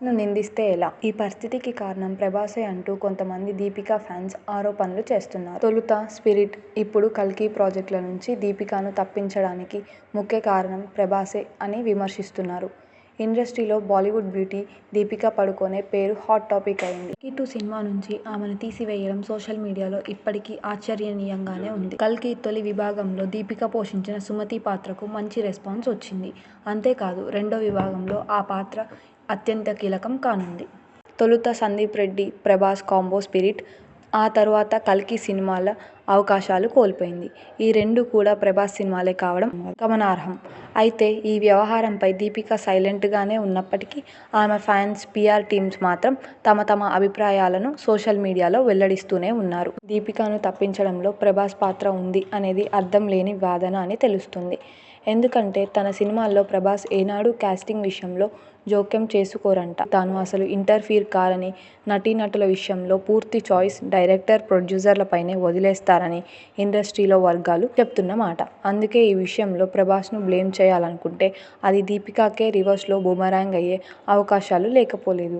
ను నిందిస్తే ఎలా? ఈ పరిస్థితికి కారణం ప్రభాసే అంటూ కొంతమంది దీపికా ఫ్యాన్స్ ఆరోపణలు చేస్తున్నారు. తొలుత 'స్పిరిట్', ఇప్పుడు 'కల్కి' ప్రాజెక్టుల నుంచి దీపికను తప్పించడానికి ముఖ్య కారణం ప్రభాసే అని విమర్శిస్తున్నారు. ఇండస్ట్రీలో బాలీవుడ్ బ్యూటీ దీపికా పడుకోనే పేరు హాట్ టాపిక్ అయ్యింది. కీటు సినిమా నుంచి ఆమెను తీసివేయడం సోషల్ మీడియాలో ఇప్పటికీ ఆశ్చర్యనీయంగానే ఉంది. 'కల్కి' తొలి విభాగంలో దీపిక పోషించిన సుమతి పాత్రకు మంచి రెస్పాన్స్ వచ్చింది. అంతేకాదు రెండో విభాగంలో ఆ పాత్ర అత్యంత కీలకం కానుంది. తొలుత సందీప్ రెడ్డి, ప్రభాస్ కాంబో 'స్పిరిట్', ఆ తర్వాత 'కల్కి' సినిమాల అవకాశాలు కోల్పోయింది. ఈ రెండు కూడా ప్రభాస్ సినిమాలే కావడం గమనార్హం. అయితే ఈ వ్యవహారంపై దీపిక సైలెంట్గానే ఉన్నప్పటికీ ఆమె ఫ్యాన్స్, పీఆర్ టీమ్స్ మాత్రం తమ తమ అభిప్రాయాలను సోషల్ మీడియాలో వెల్లడిస్తూనే ఉన్నారు. దీపికను తప్పించడంలో ప్రభాస్ పాత్ర ఉంది అనేది అర్థం లేని వాదన అని తెలుస్తుంది ఎందుకంటే తన సినిమాల్లో ప్రభాస్ ఏనాడూ కాస్టింగ్ విషయంలో జోక్యం చేసుకోరంట. తాను అసలు ఇంటర్ఫీర్ కారని, నటీనటుల విషయంలో పూర్తి చాయిస్ డైరెక్టర్, ప్రొడ్యూసర్లపైనే వదిలేస్తారు వదిలేస్తారని ఇండస్ట్రీలో వర్గాలు చెప్తున్న మాట. అందుకే ఈ విషయంలో ప్రభాస్ను బ్లేమ్ చేయాలనుకుంటే అది దీపికాకే రివర్స్లో బూమరాంగ్ అయ్యే అవకాశాలు లేకపోలేదు.